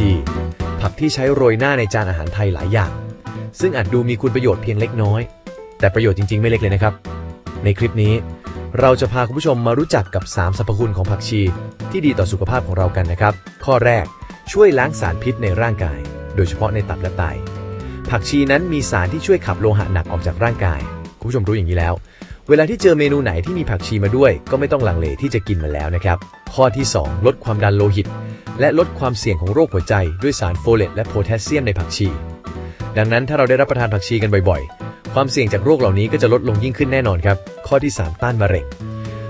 ชีผักที่ใช้โรยหน้าในจานอาหารไทยหลายอย่าง ซึ่งอาจดูมีคุณประโยชน์เพียงเล็กน้อย แต่ประโยชน์จริง ๆ ไม่เล็กเลยนะครับ ในคลิปนี้ เราจะพาคุณผู้ชมมารู้จักกับ 3สรรพคุณของผักชี ที่ดีต่อสุขภาพของเรากันนะครับ ข้อแรกช่วยล้างสารพิษในร่างกาย โดยเฉพาะในตับและไตผักชีนั้นมีสารที่ช่วยขับโลหะหนักออกจากร่างกาย คุณผู้ชมรู้อย่างนี้แล้ว เวลาที่เจอเมนูไหนที่มีผักชีมาด้วย ก็ไม่ต้องลังเลที่จะกินมันแล้วนะครับ ข้อที่ 2 ลดความดันโลหิต และลดความเสี่ยงของโรคหัวใจด้วยสารโฟเลตและโพแทสเซียมในผักชี ดังนั้นถ้าเราได้รับประทานผักชีกันบ่อยๆ ความเสี่ยงจากโรคเหล่านี้ก็จะลดลงยิ่งขึ้นแน่นอนครับ ข้อที่ 3 ต้านมะเร็ง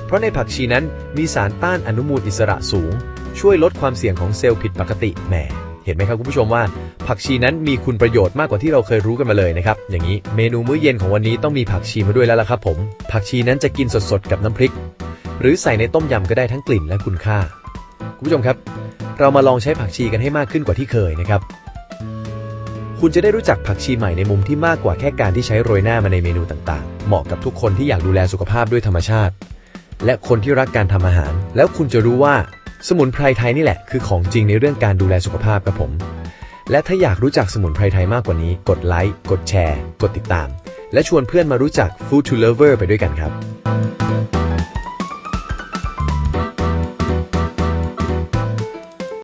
เพราะในผักชีนั้นมีสารต้านอนุมูลอิสระสูง ช่วยลดความเสี่ยงของเซลล์ผิดปกติแหมเห็นไหมครับคุณผู้ชมว่า ผักชีนั้นมีคุณประโยชน์มากกว่าที่เราเคยรู้กันมาเลยนะครับ อย่างนี้เมนูมื้อเย็นของวันนี้ต้องมีผักชีมาด้วยแล้วล่ะครับผม ผักชีนั้นจะกินสดๆกับน้ำพริก หรือใส่ในต้มยำก็ได้ทั้งกลิ่นและคุณค่า คุณผู้ชมครับ เรามาลองใช้ผักชีกันให้มากขึ้นกว่าที่เคยนะครับ คุณจะได้รู้จักผักชีใหม่ในมุมที่มากกว่าแค่การที่ใช้โรยหน้ามาในเมนูต่างๆ เหมาะกับทุกคนที่อยากดูแลสุขภาพด้วยธรรมชาติ และคนที่รักการทำอาหาร แล้วคุณจะรู้ว่าสมุนไพรไทยนี่แหละคือของจริงในเรื่องการดูแลสุขภาพครับผม และถ้าอยากรู้จักสมุนไพรไทยมากกว่านี้ กดไลค์ กดแชร์ กดติดตาม และชวนเพื่อนมารู้จัก Food to Lover ไปด้วยกันครับ